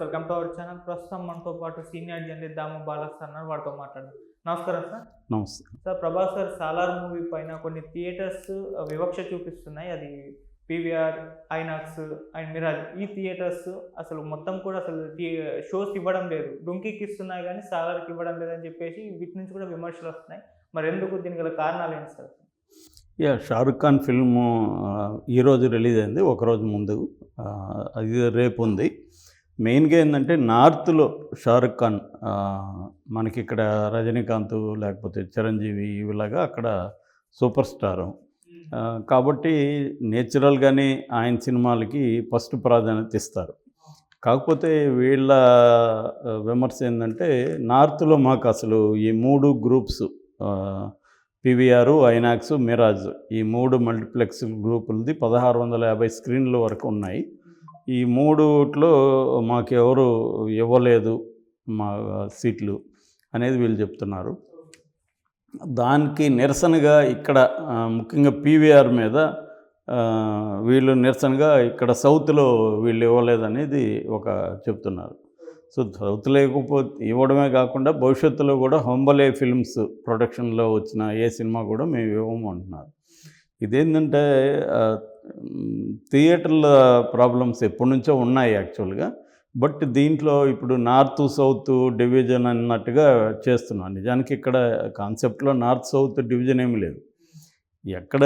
Welcome to our channel. ప్రస్తుతం మనతో పాటు సీనియర్ జర్నలిస్ట్ దాము బాలస్ అన్నారు వారితో మాట్లాడదాం. నమస్కారం సార్. నమస్తే సార్ ప్రభాస్ గారు సాలార్ మూవీ పైన కొన్ని థియేటర్స్ వివక్ష చూపిస్తున్నాయి. అది పీవీఆర్ ఐనాక్స్ అండ్ మిరాజ్. ఈ థియేటర్స్ అసలు మొత్తం కూడా అసలు షోస్ ఇవ్వడం లేదు. డుంకీకి ఇస్తున్నాయి కానీ సాలార్కి ఇవ్వడం లేదని చెప్పేసి వీటి నుంచి కూడా విమర్శలు వస్తున్నాయి. మరి ఎందుకు దీనికి గల కారణాలు ఏంటి sir? Yeah Shah Rukh Khan film ఈరోజు రిలీజ్ అయింది ఒకరోజు ముందు. అది రేపు ఉంది. మెయిన్గా ఏంటంటే నార్త్లో షారుఖ్ ఖాన్ మనకి ఇక్కడ రజనీకాంత్ లేకపోతే చిరంజీవి ఇవిలాగా అక్కడ సూపర్ స్టారు. కాబట్టి నేచురల్గానే ఆయన సినిమాలకి ఫస్ట్ ప్రాధాన్యత ఇస్తారు. కాకపోతే వీళ్ళ విమర్శ ఏంటంటే నార్త్లో మాకు అసలు ఈ మూడు గ్రూప్స్ పివిఆర్ ఐనాక్స్ మిరాజ్ ఈ మూడు మల్టీప్లెక్స్ గ్రూపులది పదహారు వందల యాభై స్క్రీన్ల వరకు ఉన్నాయి. ఈ మూడుట్లో మాకు ఎవరు ఇవ్వలేదు మా సీట్లు అనేది వీళ్ళు చెప్తున్నారు. దానికి నిరసనగా ఇక్కడ ముఖ్యంగా పీవీఆర్ మీద వీళ్ళు నిరసనగా ఇక్కడ సౌత్లో వీళ్ళు ఇవ్వలేదనేది ఒక చెప్తున్నారు. సో సౌత్ లేకపోతే ఇవ్వడమే కాకుండా భవిష్యత్తులో కూడా హొంబలే ఫిల్మ్స్ ప్రొడక్షన్లో వచ్చిన ఏ సినిమా కూడా మేము ఇవ్వము అంటున్నారు. ఇదేంటంటే థియేటర్ల ప్రాబ్లమ్స్ ఎప్పటి నుంచో ఉన్నాయి యాక్చువల్గా. బట్ దీంట్లో ఇప్పుడు నార్త్ సౌత్ డివిజన్ అన్నట్టుగా చేస్తున్నాం. నిజానికి ఇక్కడ కాన్సెప్ట్లో నార్త్ సౌత్ డివిజన్ ఏమి లేదు. ఎక్కడ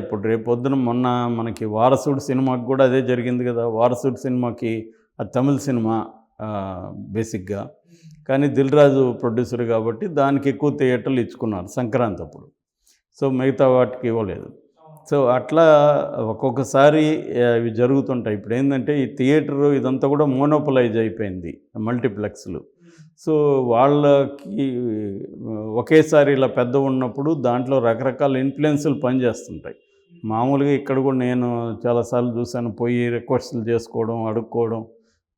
ఇప్పుడు రేపు పొద్దున మొన్న మనకి వారసుడు సినిమాకి కూడా అదే జరిగింది కదా. వారసుడు సినిమాకి ఆ తమిళ సినిమా బేసిక్గా. కానీ దిల్ రాజు ప్రొడ్యూసర్ కాబట్టి దానికి ఎక్కువ థియేటర్లు ఇచ్చుకున్నారు సంక్రాంతి అప్పుడు సో మిగతా వాటికి ఇవ్వలేదు. సో అట్లా ఒక్కొక్కసారి ఇవి జరుగుతుంటాయి. ఇప్పుడు ఏంటంటే ఈ థియేటర్ ఇదంతా కూడా మోనోపలైజ్ అయిపోయింది మల్టీప్లెక్స్లు. సో వాళ్ళకి ఒకేసారి ఇలా పెద్ద ఉన్నప్పుడు దాంట్లో రకరకాల ఇన్ఫ్లుయెన్సులు పనిచేస్తుంటాయి. మామూలుగా ఇక్కడ కూడా నేను చాలాసార్లు చూశాను పోయి రిక్వెస్ట్లు చేసుకోవడం అడుక్కోవడం.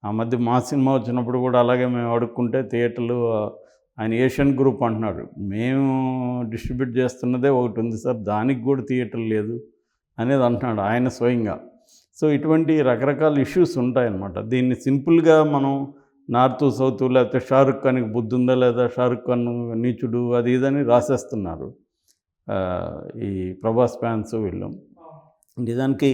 ఆ మధ్య మా సినిమా వచ్చినప్పుడు కూడా అలాగే మేము అడుక్కుంటే థియేటర్లు ఆయన ఏషియన్ గ్రూప్ అంటున్నాడు మేము డిస్ట్రిబ్యూట్ చేస్తున్నదే ఒకటి ఉంది సార్ దానికి కూడా థియేటర్ లేదు అనేది అంటున్నాడు ఆయన స్వయంగా. సో ఇటువంటి రకరకాల ఇష్యూస్ ఉంటాయన్నమాట. దీన్ని సింపుల్గా మనం నార్త్ సౌత్ లేకపోతే షారుఖ్ ఖాన్కి బుద్ధి ఉందా లేదా షారుఖ్ ఖాన్ నీచుడు అది ఇదని రాసేస్తున్నారు. ఈ ప్రభాస్ ఫ్యాన్స్ వీళ్ళు. నిజానికి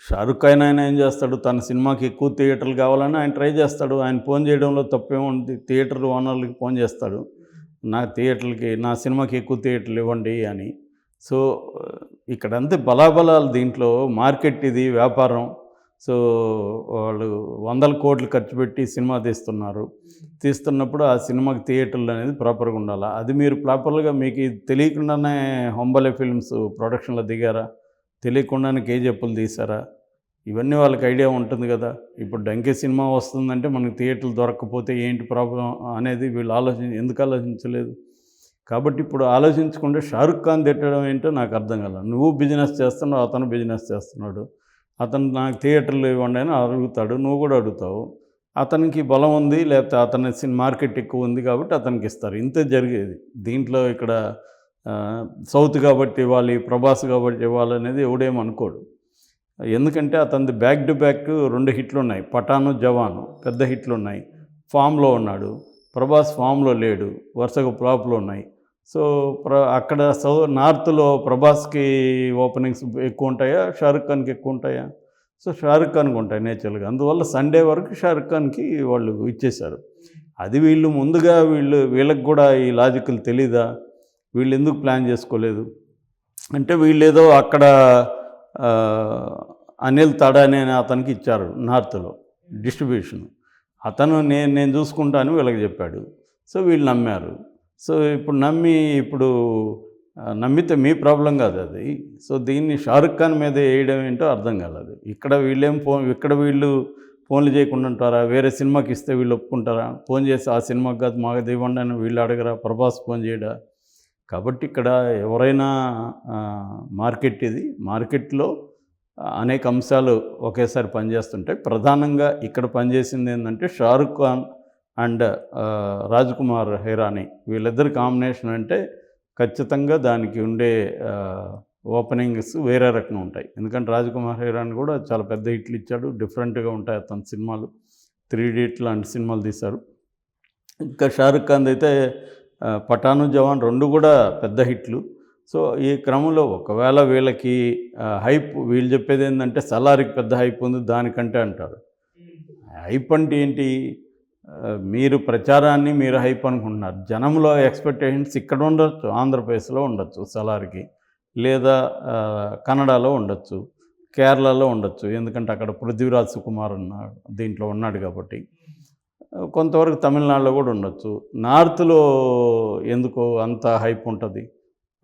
షారుఖ్ ఖాన్ ఆయన ఏం చేస్తాడు? తన సినిమాకి ఎక్కువ థియేటర్లు కావాలని ఆయన ట్రై చేస్తాడు. ఆయన ఫోన్ చేయడంలో తప్పేముంది? థియేటర్ ఓనర్లకి ఫోన్ చేస్తాడు. నా థియేటర్లకి నా సినిమాకి ఎక్కువ థియేటర్లు ఇవ్వండి అని. సో ఇక్కడంతా బలాబలాలు దీంట్లో. మార్కెట్ ఇది వ్యాపారం. సో వాళ్ళు వందల కోట్లు ఖర్చు పెట్టి సినిమా తీస్తున్నారు. తీస్తున్నప్పుడు ఆ సినిమాకి థియేటర్లు అనేది ప్రాపర్గా ఉండాలి? అది మీరు ప్రాపర్గా మీకు తెలియకుండానే హొంబలే ఫిల్మ్స్ ప్రొడక్షన్లో దిగారా? తెలియకుండానే కేజీఎఫ్లు తీసారా ఇవన్నీ వాళ్ళకి ఐడియా ఉంటుంది కదా. ఇప్పుడు డంకే సినిమా వస్తుందంటే మనకి థియేటర్లు దొరకకపోతే ఏంటి ప్రాబ్లం అనేది వీళ్ళు ఆలోచన ఎందుకు ఆలోచించలేదు? కాబట్టి ఇప్పుడు ఆలోచించకుండా షారుఖ్ ఖాన్ తిట్టడం ఏంటో నాకు అర్థం కాల. నువ్వు బిజినెస్ చేస్తున్నావు అతను బిజినెస్ చేస్తున్నాడు. అతను నాకు థియేటర్లు ఇవ్వండి అని అడుగుతాడు నువ్వు కూడా అడుగుతావు. అతనికి బలం ఉంది లేకపోతే అతని సినిమా మార్కెట్ ఎక్కువ ఉంది కాబట్టి అతనికి ఇస్తారు. ఇంతే జరిగేది. దీంట్లో ఇక్కడ సౌత్ కాబట్టి ఇవ్వాలి ప్రభాస్ కాబట్టి ఇవ్వాలి అనేది ఎవడేం అనుకోడు. ఎందుకంటే అతనిది బ్యాక్ టు బ్యాక్ రెండు హిట్లు ఉన్నాయి పఠాను జవాను పెద్ద హిట్లు ఉన్నాయి ఫామ్లో ఉన్నాడు. ప్రభాస్ ఫామ్లో లేడు. వరుసగా ఫ్లాప్లు ఉన్నాయి. సో ప్ర అక్కడ సౌ నార్త్లో ప్రభాస్కి ఓపెనింగ్స్ ఎక్కువ ఉంటాయా? షారుఖ్ ఖాన్కి ఎక్కువ ఉంటాయా? సో షారుఖ్ ఖాన్కి ఉంటాయి నేచురల్గా. అందువల్ల సండే వరకు షారుఖ్ ఖాన్కి వాళ్ళు ఇచ్చేశారు. అది వీళ్ళు ముందుగా వీళ్ళు వీళ్ళకి కూడా ఈ లాజికల్ తెలీదా? వీళ్ళు ఎందుకు ప్లాన్ చేసుకోలేదు? అంటే వీళ్ళు ఏదో అక్కడ అనిల్ తడాని అనే అతనికి ఇచ్చారు నార్త్లో డిస్ట్రిబ్యూషన్. అతను నేను నేను చూసుకుంటాను వీళ్ళకి చెప్పాడు. సో వీళ్ళు నమ్మారు. సో ఇప్పుడు నమ్మి ఇప్పుడు నమ్మితే మీ ప్రాబ్లం కాదు అది. సో దీన్ని షారుఖ్ ఖాన్ మీద వేయడం ఏంటో అర్థం కాలేదు. ఇక్కడ వీళ్ళేం ఫోన్ ఇక్కడ వీళ్ళు ఫోన్లు చేయకుండా ఉంటారా? వేరే సినిమాకి ఇస్తే వీళ్ళు ఒప్పుకుంటారా? ఫోన్ చేసి ఆ సినిమాకి కాదు మాకు ఇవ్వండి అని వీళ్ళు అడగరా? ప్రభాస్ ఫోన్ చేయడా? కాబట్టి ఇక్కడ ఎవరైనా మార్కెట్ ఇది మార్కెట్లో అనేక అంశాలు ఒకేసారి పనిచేస్తుంటాయి. ప్రధానంగా ఇక్కడ పనిచేసింది ఏంటంటే షారుఖ్ ఖాన్ అండ్ రాజ్ కుమార్ హైరానీ. వీళ్ళిద్దరి కాంబినేషన్ అంటే ఖచ్చితంగా దానికి ఉండే ఓపెనింగ్స్ వేరే రకంగా ఉంటాయి. ఎందుకంటే రాజ్ కుమార్ హైరానీ కూడా చాలా పెద్ద హిట్లు ఇచ్చాడు. డిఫరెంట్గా ఉంటాయి అతని సినిమాలు. త్రీ ఇడియట్ లాంటి సినిమాలు తీశారు. ఇంకా షారుఖ్ ఖాన్ అయితే పఠాను జవాన్ రెండు కూడా పెద్ద హిట్లు. సో ఈ క్రమంలో ఒకవేళ వీళ్ళకి హైప్ వీళ్ళు చెప్పేది ఏంటంటే సలారికి పెద్ద హైప్ ఉంది దానికంటే అంటారు. హైప్ అంటే ఏంటి? మీరు ప్రచారాన్ని మీరు హైప్ అనుకుంటున్నారు. జనంలో ఎక్స్పెక్టేషన్స్ ఇక్కడ ఉండొచ్చు ఆంధ్రప్రదేశ్లో ఉండొచ్చు సలార్కి. లేదా కన్నడలో ఉండొచ్చు కేరళలో ఉండొచ్చు. ఎందుకంటే అక్కడ పృథ్వీరాజ్ సుకుమార్ ఉన్నాడు దీంట్లో ఉన్నాడు కాబట్టి. కొంతవరకు తమిళనాడులో కూడా ఉండొచ్చు. నార్త్లో ఎందుకో అంత హైప్ ఉంటుంది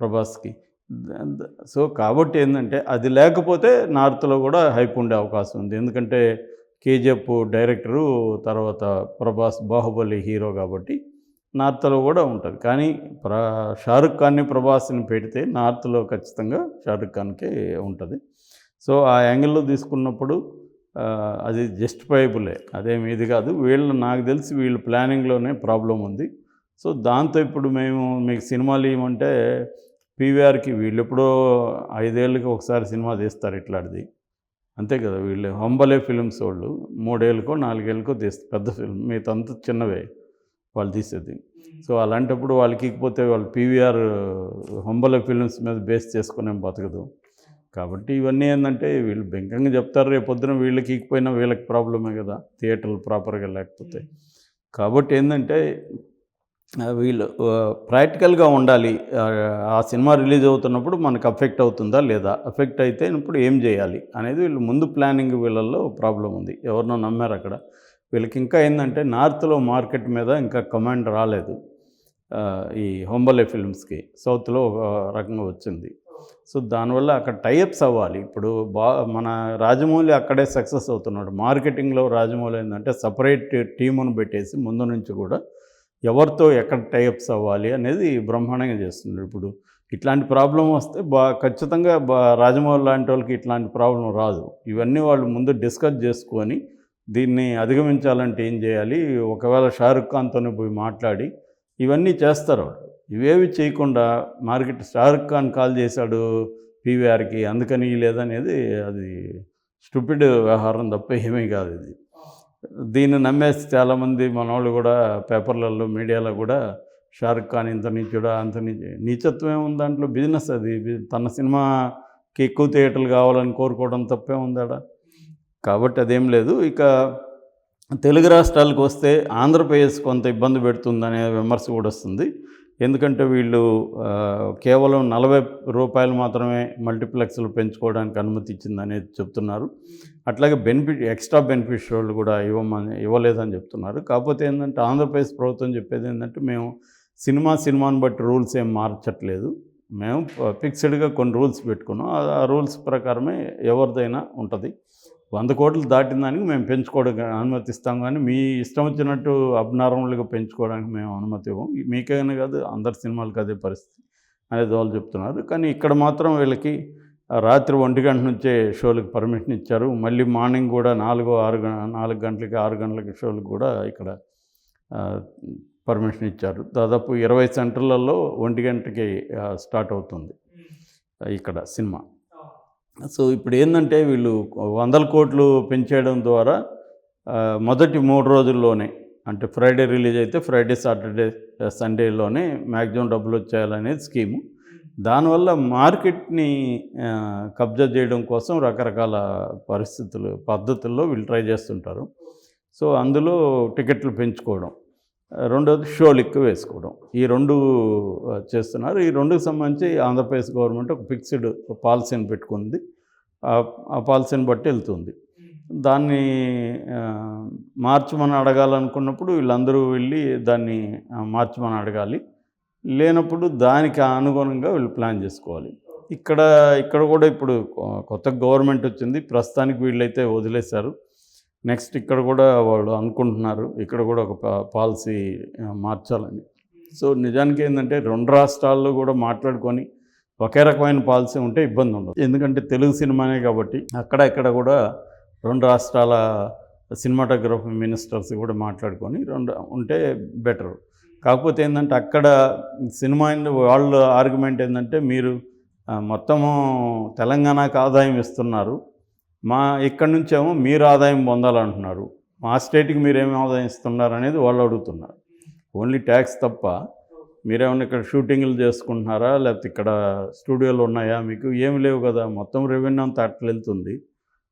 ప్రభాస్కి. సో కాబట్టి ఏంటంటే అది లేకపోతే నార్త్లో కూడా హైప్ ఉండే అవకాశం ఉంది. ఎందుకంటే కేజీఎఫ్ డైరెక్టరు తర్వాత ప్రభాస్ బాహుబలి హీరో కాబట్టి నార్త్లో కూడా ఉంటుంది. కానీ ప్రా షారుఖ్ ఖాన్ని ప్రభాస్ని పెడితే నార్త్లో ఖచ్చితంగా షారుఖ్ ఖాన్కే ఉంటుంది. సో ఆ యాంగిల్లో తీసుకున్నప్పుడు అది జస్టిఫైబులే అదేమి ఇది కాదు. వీళ్ళు నాకు తెలిసి వీళ్ళు ప్లానింగ్లోనే ప్రాబ్లం ఉంది. సో దాంతో ఇప్పుడు మేము మీకు సినిమాలు ఇవ్వమంటే పీవీఆర్కి వీళ్ళు ఎప్పుడో ఐదేళ్ళకి ఒకసారి సినిమా తీస్తారు ఇట్లాంటిది. అంతే కదా వీళ్ళు. హంబలే ఫిల్మ్స్ వాళ్ళు. మూడేళ్ళకో నాలుగేళ్ళకో తీస్తారు పెద్ద ఫిల్మ్. మిగతా చిన్నవే వాళ్ళు తీసేది. సో అలాంటప్పుడు వాళ్ళకి ఇకపోతే వాళ్ళు పీవీఆర్ హంబలే ఫిల్మ్స్ మీద బేస్ చేసుకునే బతకదు. కాబట్టి ఇవన్నీ ఏంటంటే వీళ్ళు బెంకంగా చెప్తారు రేపు పొద్దున వీళ్ళకి ఇకపోయినా వీళ్ళకి ప్రాబ్లమే కదా థియేటర్లు ప్రాపర్గా లేకపోతే. కాబట్టి ఏంటంటే వీళ్ళు ప్రాక్టికల్గా ఉండాలి. ఆ, సినిమా రిలీజ్ అవుతున్నప్పుడు మనకు అఫెక్ట్ అవుతుందా లేదా అఫెక్ట్ అయితే ఇప్పుడు ఏం చేయాలి అనేది వీళ్ళు ముందు ప్లానింగ్ వీళ్ళల్లో ప్రాబ్లం ఉంది. ఎవరినో నమ్మారు అక్కడ. వీళ్ళకి ఇంకా ఏంటంటే నార్త్లో మార్కెట్ మీద ఇంకా కమాండ్ రాలేదు. ఈ హొంబలే ఫిల్మ్స్కి సౌత్లో ఒక రకంగా వచ్చింది. సో దానివల్ల అక్కడ టైఅప్స్ అవ్వాలి. ఇప్పుడు బా మన రాజమౌళి అక్కడే సక్సెస్ అవుతున్నాడు. మార్కెటింగ్లో రాజమౌళి ఏంటంటే సపరేట్ టీమును పెట్టేసి ముందు నుంచి కూడా ఎవరితో ఎక్కడ టైఅప్స్ అవ్వాలి అనేది బ్రహ్మాండంగా చేస్తున్నాడు. ఇప్పుడు ఇట్లాంటి ప్రాబ్లం వస్తే బా ఖచ్చితంగా బా రాజమౌళి లాంటి వాళ్ళకి ఇట్లాంటి ప్రాబ్లం రాదు. ఇవన్నీ వాళ్ళు ముందు డిస్కస్ చేసుకొని దీన్ని అధిగమించాలంటే ఏం చేయాలి? ఒకవేళ షారుఖ్ ఖాన్తోనే పోయి మాట్లాడి ఇవన్నీ చేస్తారు వాళ్ళు. ఇవేవి చేయకుండా మార్కెట్ షారుఖ్ ఖాన్ కాల్ చేశాడు పీవీఆర్కి అందుకని లేదనేది అది స్టూపిడ్ వ్యవహారం తప్ప ఏమీ కాదు ఇది. దీన్ని నమ్మేసి చాలామంది మనవాళ్ళు కూడా పేపర్లలో మీడియాలో కూడా షారుఖ్ ఖాన్ ఇంత నీచుడా అంత నీచు నీచత్వం ఉంది దాంట్లో బిజినెస్ అది. తన సినిమాకి ఎక్కువ థియేటర్లు కావాలని కోరుకోవడం తప్పే ఉందాడ కాబట్టి అదేం లేదు. ఇక తెలుగు రాష్ట్రాలకు వస్తే ఆంధ్రప్రదేశ్ కొంత ఇబ్బంది పెడుతుందనే విమర్శ కూడా వస్తుంది. ఎందుకంటే వీళ్ళు కేవలం నలభై రూపాయలు మాత్రమే మల్టీప్లెక్స్లు పెంచుకోవడానికి అనుమతి ఇచ్చిందనేది చెప్తున్నారు. అట్లాగే బెనిఫిట్ ఎక్స్ట్రా బెనిఫిట్ వాళ్ళు కూడా ఇవ్వమని ఇవ్వలేదని చెప్తున్నారు. కాకపోతే ఏంటంటే ఆంధ్రప్రదేశ్ ప్రభుత్వం చెప్పేది ఏంటంటే మేము సినిమా సినిమాని బట్టి రూల్స్ ఏం మార్చట్లేదు. మేము ఫిక్స్డ్గా కొన్ని రూల్స్ పెట్టుకున్నాం. ఆ రూల్స్ ప్రకారమే ఎవరిదైనా ఉంటుంది. వంద కోట్లు దాటిన దానికి మేము పెంచుకోవడానికి అనుమతిస్తాం కానీ మీ ఇష్టం వచ్చినట్టు అబ్నార్మల్గా పెంచుకోవడానికి మేము అనుమతి ఇవ్వం. మీకైనా కాదు అందరి సినిమాలకు అదే పరిస్థితి అనేది వాళ్ళు చెప్తున్నారు. కానీ ఇక్కడ మాత్రం వీళ్ళకి రాత్రి ఒంటి గంట నుంచే షోలకు పర్మిషన్ ఇచ్చారు. మళ్ళీ మార్నింగ్ కూడా నాలుగు ఆరు గ- నాలుగు గంటలకి ఆరు గంటలకి షోలకు కూడా ఇక్కడ పర్మిషన్ ఇచ్చారు. దాదాపు ఇరవై సెంటర్లలో ఒంటి గంటకి స్టార్ట్ అవుతుంది. ఇక్కడ సినిమా. సో ఇప్పుడు ఏంటంటే వీళ్ళు వందల కోట్లు పెంచేయడం ద్వారా మొదటి మూడు రోజుల్లోనే అంటే ఫ్రైడే రిలీజ్ అయితే ఫ్రైడే సాటర్డే సండేలోనే మ్యాక్సిమం డబ్బులు వచ్చేయాలనేది స్కీము. దానివల్ల మార్కెట్ని కబ్జా చేయడం కోసం రకరకాల పరిస్థితులు పద్ధతుల్లో వీళ్ళు ట్రై చేస్తుంటారు. సో అందులో టికెట్లు పెంచుకోవడం. రెండోది షోలు ఎక్కువ వేసుకోవడం. ఈ రెండు చేస్తున్నారు. ఈ రెండుకు సంబంధించి ఆంధ్రప్రదేశ్ గవర్నమెంట్ ఒక ఫిక్స్డ్ పాలసీని పెట్టుకుంది. ఆ- పాలసీని బట్టి వెళ్తుంది. దాన్ని మార్చమని అడగాలనుకున్నప్పుడు వీళ్ళందరూ వెళ్ళి దాన్ని మార్చమని అడగాలి. లేనప్పుడు దానికి అనుగుణంగా వీళ్ళు ప్లాన్ చేసుకోవాలి. ఇక్కడ ఇక్కడ కూడా ఇప్పుడు కొత్త గవర్నమెంట్ వచ్చింది. ప్రస్తుతానికి వీళ్ళైతే వదిలేశారు. నెక్స్ట్ ఇక్కడ కూడా వాళ్ళు అనుకుంటున్నారు ఇక్కడ కూడా ఒక పాలసీ మార్చాలని. సో నిజానికి ఏంటంటే రెండు రాష్ట్రాల్లో కూడా మాట్లాడుకొని ఒకే రకమైన పాలసీ ఉంటే ఇబ్బంది ఉండదు. ఎందుకంటే తెలుగు సినిమానే కాబట్టి అక్కడ ఇక్కడ కూడా రెండు రాష్ట్రాల సినిమాటోగ్రఫీ మినిస్టర్స్ కూడా మాట్లాడుకొని రెండు ఉంటే బెటర్. కాకపోతే ఏంటంటే అక్కడ సినిమా ఇండ- వాళ్ళ ఆర్గ్యుమెంట్ ఏంటంటే మీరు మొత్తము తెలంగాణకు ఆదాయం ఇస్తున్నారు. మా ఇక్కడి నుంచేమో మీరు ఆదాయం పొందాలంటున్నారు. మా స్టేట్కి మీరేమి ఆదాయిస్తున్నారు అనేది వాళ్ళు అడుగుతున్నారు. ఓన్లీ ట్యాక్స్ తప్ప మీరేమన్నా ఇక్కడ షూటింగ్లు చేసుకుంటున్నారా? లేకపోతే ఇక్కడ స్టూడియోలు ఉన్నాయా? మీకు ఏమి లేవు కదా? మొత్తం రెవెన్యూ అంతా అట్లా వెళ్తుంది.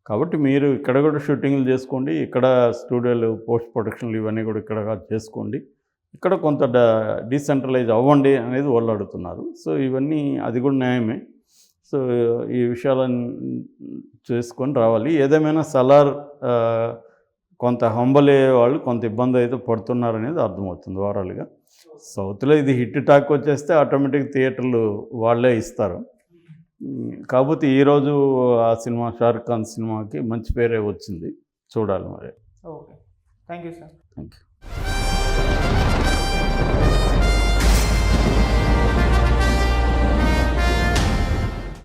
కాబట్టి మీరు ఇక్కడ కూడా షూటింగ్లు చేసుకోండి. ఇక్కడ స్టూడియోలు పోస్ట్ ప్రొడక్షన్లు ఇవన్నీ కూడా ఇక్కడ చేసుకోండి. ఇక్కడ కొంత డీసెంట్రలైజ్ అవ్వండి అనేది వాళ్ళు అడుగుతున్నారు. సో ఇవన్నీ అది కూడా న్యాయమే. సో ఈ విషయాలను చేసుకొని రావాలి. ఏదేమైనా సలార్ కొంత హంబల్ అయ్యే వాళ్ళు కొంత ఇబ్బంది అయితే పడుతున్నారు అనేది అర్థమవుతుంది ఓవరాల్గా. సౌత్లో ఇది హిట్ టాక్ వచ్చేస్తే ఆటోమేటిక్ థియేటర్లు వాళ్ళే ఇస్తారు. కాకపోతే ఈరోజు ఆ సినిమా షారుఖ్ ఖాన్ సినిమాకి మంచి పేరే వచ్చింది. చూడాలి మరి. Okay. Thank you sir. Thank you